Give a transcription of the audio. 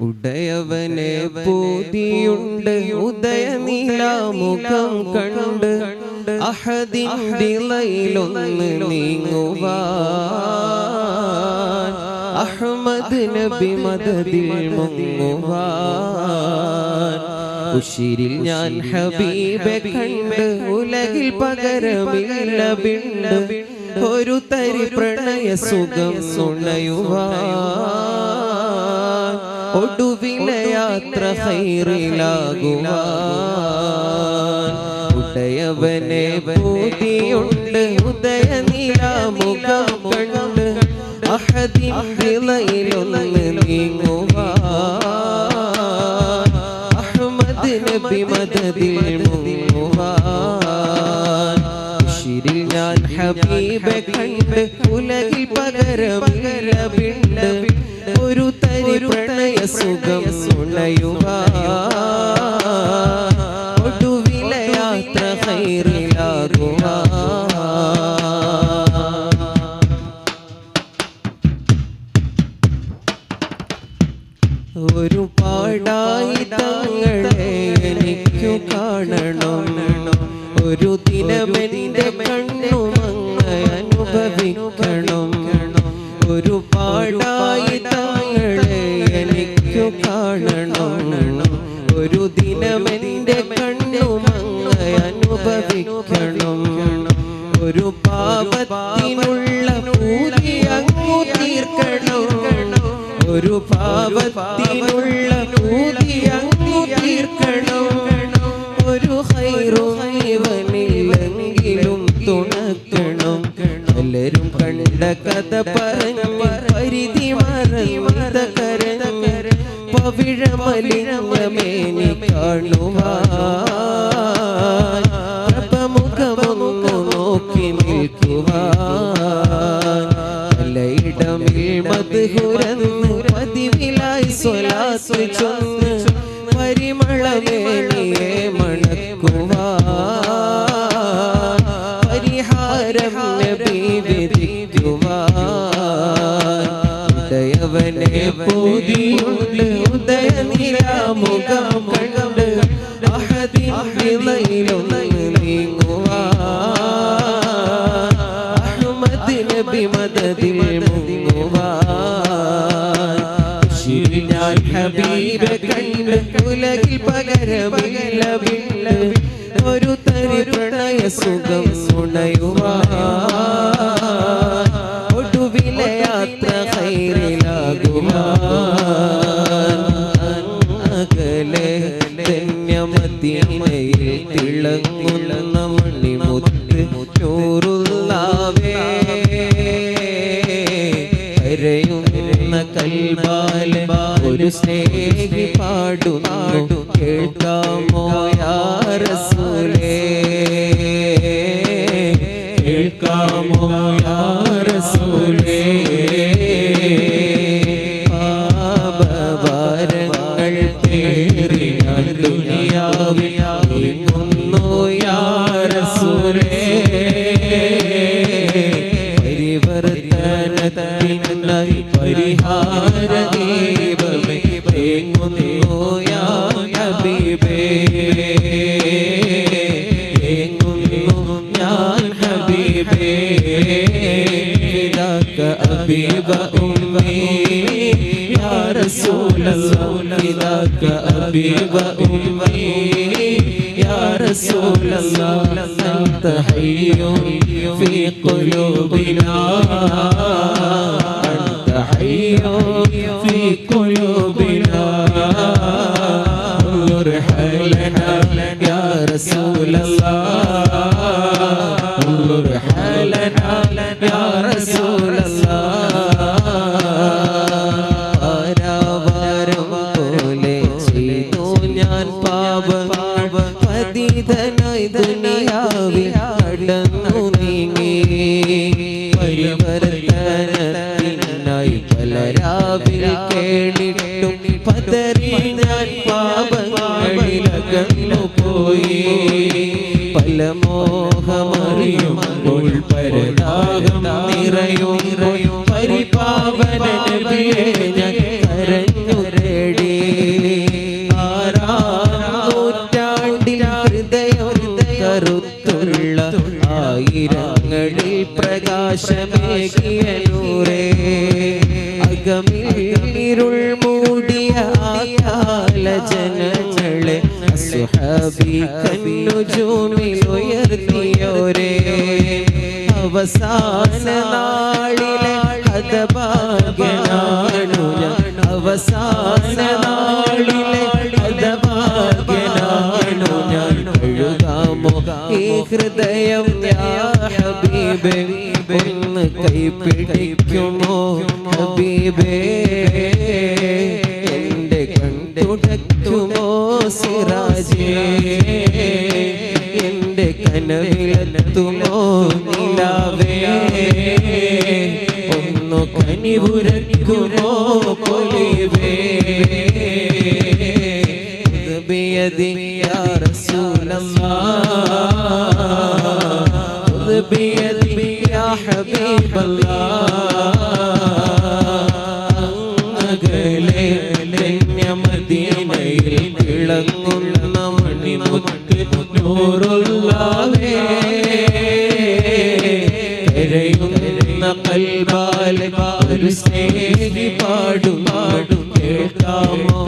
ഉടയവനെ പൂതിയുണ്ട് ഉദയനീലാമുഖം കണ്ട് അഹദിൻ നീങ്ങുക നീങ്ങുവാൻ. അഹമ്മദ് നബി മദതിൽ മുങ്ങുവാൻ. ഉശിരിൽ ഞാൻ ഹബീബെ കണ്ട് ഉലകിൽ പകരമില്ല ബിണ്ട് ഒരു തരി പ്രണയ സുഖം നുണയുവാൻ ഒടുവിലെ യാത്ര ഹൈറിലാകുവാൻ. ഉദയവനെ പൂതിയുണ്ട് ഉദയനിലാമുഖം കണ്ട് അഹദിൻ വിളയിലൊന്ന് നീങ്ങുവാൻ. അഹമ്മദ് നബി മദതിൽ ഞാൻ ഹബീബെ കണ്ട് ഉലകിൽ പകരമില്ല വിണ്ട് ഒരു തരി പ്രണയ സുഖം നുണയുവാൻ ഒടുവിലെ യാത്ര ഹൈറിലാകുവാൻ ഒരു പാടായി തങ്ങളെ എനിക്കു കാണണം. ഒരു ദിനമെന്റെ കണ്ണുമങ്ങ അനുഭവിക്കണം. ഒരു പാടായി പാപത്തിനുള്ള പൂതി അങ്ങു തീർക്കണോ? ഒരു പാപത്തിനുള്ള പൂതി അങ്ങു തീർക്കണോ? ഒരു ഹൈറും ഇവനില്ലെങ്കിലും തുണക്കണം? എല്ലാരും കണ്ട കഥ പറഞ്ഞ് പരിധി മറന്ന കരഞ്ഞ് പവിഴമലിനമേനി കാണുവാൻ ചൊന്ന് പരിമളമേണിയെ മണക്കുവാൻ പരിഹാരം നബി വിധിക്കുവാൻ ഉദയവനെ പൂതിയുണ്ട് ഉദയനിലാമുഖം കണ്ട് അഹദിൻ വിളയിലൊന്ന് നീങ്ങുവാൻ. അഹമ്മദ് നബി മദതിൽ മുങ്ങുവാൻ. ശിരി ഞാൻ ഹബീബെ കണ്ട് ഉലകിൽ പകരമില്ല ഒരു തരി പ്രണയ സുഖം ഉണയുവാൻ. ഒരു സ്നേഹി പാടുന്നു. കേൾക്കാമോ കേൾക്കാമോ യാ റസൂലേ? പാപഭാരങ്ങൾ പേറിയ يا رسول الله فداك أبي وأمي يا رسول الله أنت في قلوبنا. أنت في قلوبنا. انظر حالنا يا رسول الله. انظر حالنا ദുനിയാവിൽ നടന്നു നീങ്ങി. പരിവർത്തനത്തിനായി പല രാവിൽ കേളിട്ടും പതറി ഞാൻ പാപങ്ങളിലകന്നു അകമിരുൾ മൂടിയ ആകാല ജനങ്ങളെ ഉയർത്തിയോരേ അവസാന നാളിലെ ഹതഭാഗ്യനാണു ഹബീബേ ഒന്ന് കൈപ്പിടിക്കുമോ ഹബീബേ എന്റെ കണ്ടുടക്കുമോ സിറാജേ? എന്റെ കനവിലെത്തുമോ നിലാവേ? ഒന്നു കനിപുരക്കുമോ പൊലിവേ? ബിയദി യാ റസൂലല്ലാഹ് അകലെ മദീനയിൽ തിളങ്ങുന്ന മണിമുത്ത് നൂറുള്ളവേ കരയുന്ന കൽബാലെ ഒരു സ്നേഹി പാടും പാടും കേൾക്കാമോ